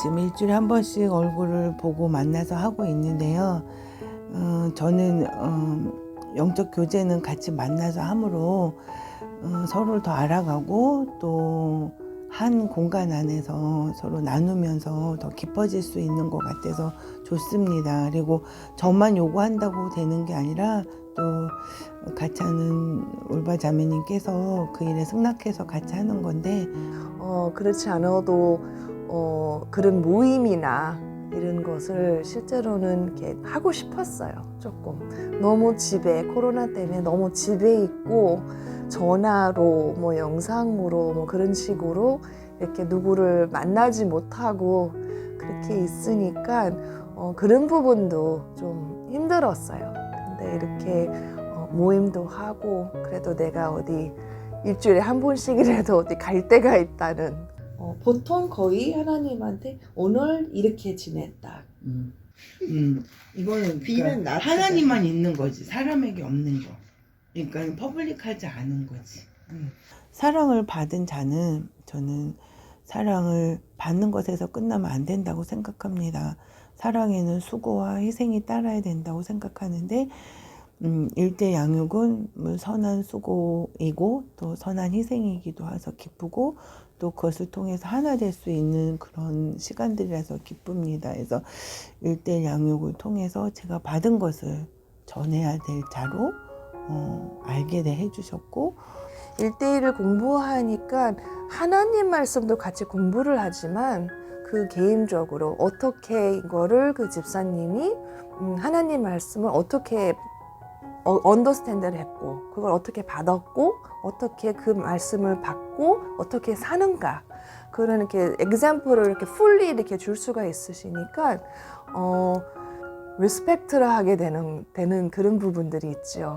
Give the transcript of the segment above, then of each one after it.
지금 일주일에 한 번씩 얼굴을 보고 만나서 하고 있는데요. 어, 저는 어, 영적 교제는 같이 만나서 함으로 어, 서로를 더 알아가고 또 한 공간 안에서 서로 나누면서 더 깊어질 수 있는 것 같아서 좋습니다. 그리고 저만 요구한다고 되는 게 아니라 또 같이 하는 올바 자매님께서 그 일에 승낙해서 같이 하는 건데 어, 그렇지 않아도 어, 그런 모임이나 이런 것을 실제로는 이렇게 하고 싶었어요. 조금 너무 집에 코로나 때문에 너무 집에 있고 전화로 뭐 영상으로 뭐 그런 식으로 이렇게 누구를 만나지 못하고 그렇게 있으니까 어, 그런 부분도 좀 힘들었어요. 근데 이렇게 어, 모임도 하고 그래도 내가 어디 일주일에 한 번씩이라도 어디 갈 때가 있다는 어, 보통 거의 하나님한테 오늘 이렇게 지냈다. 음. 음, 이거는 비는 그러니까. 하나님만 있는 거지 사람에게 없는 거. 그러니까 퍼블릭하지 않은 거지. 음. 사랑을 받은 자는 저는 사랑을 받는 것에서 끝나면 안 된다고 생각합니다. 사랑에는 수고와 희생이 따라야 된다고 생각하는데 음, 일대 양육은 뭐 선한 수고이고 또 선한 희생이기도 해서 기쁘고 또 그것을 통해서 하나 될 수 있는 그런 시간들이라서 기쁩니다. 그래서 일대 양육을 통해서 제가 받은 것을 전해야 될 자로 어, 알게 돼 해주셨고 일대일을 공부하니까 하나님 말씀도 같이 공부를 하지만 그 개인적으로 어떻게 이거를 그 집사님이 음, 하나님 말씀을 어떻게 어, 언더스탠드를 했고 그걸 어떻게 받았고 어떻게 그 말씀을 받고 어떻게 사는가 그런 이렇게 엑샘플을 이렇게 풀리 이렇게 줄 수가 있으시니까 어 리스펙트를 하게 되는 되는 그런 부분들이 있죠.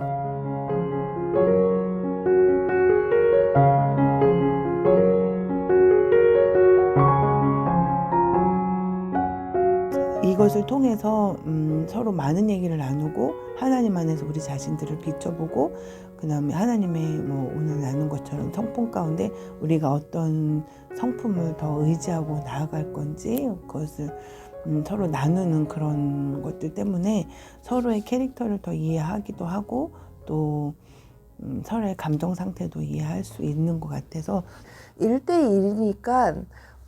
이것을 통해서 음, 서로 많은 얘기를 나누고 하나님 안에서 우리 자신들을 비춰보고 그 다음에 하나님의 뭐 오늘 나눈 것처럼 성품 가운데 우리가 어떤 성품을 더 의지하고 나아갈 건지 그것을 음, 서로 나누는 그런 것들 때문에 서로의 캐릭터를 더 이해하기도 하고 또 음, 서로의 감정 상태도 이해할 수 있는 것 같아서. 일대일이니까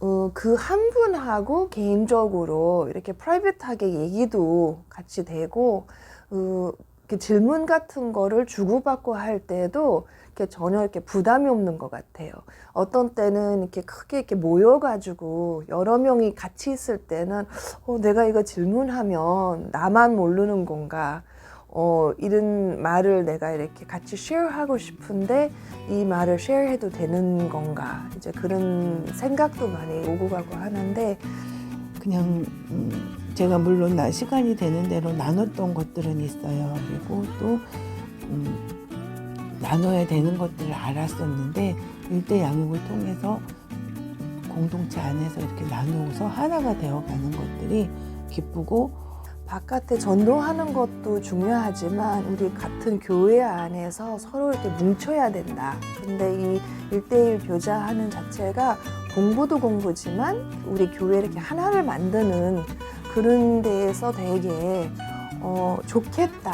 어, 그한 분하고 개인적으로 이렇게 프라이빗하게 얘기도 같이 되고 어, 이렇게 질문 같은 거를 주고받고 할 때도 이렇게 전혀 이렇게 부담이 없는 것 같아요. 어떤 때는 이렇게 크게 이렇게 모여가지고 여러 명이 같이 있을 때는 어, 내가 이거 질문하면 나만 모르는 건가? 어, 이런 말을 내가 이렇게 같이 쉐어하고 싶은데 이 말을 쉐어해도 되는 건가? 이제 그런 생각도 많이 오고 가고 하는데 그냥 음, 제가 물론 나 시간이 되는 대로 나눴던 것들은 있어요. 그리고 또 음, 나눠야 되는 것들을 알았었는데 일대 양육을 통해서 공동체 안에서 이렇게 나누어서 하나가 되어가는 것들이 기쁘고 바깥에 전도하는 것도 중요하지만 우리 같은 교회 안에서 서로 이렇게 뭉쳐야 된다. 근데 이 일대일 교자하는 자체가 공부도 공부지만 우리 교회 이렇게 하나를 만드는 그런 데에서 되게 어, 좋겠다.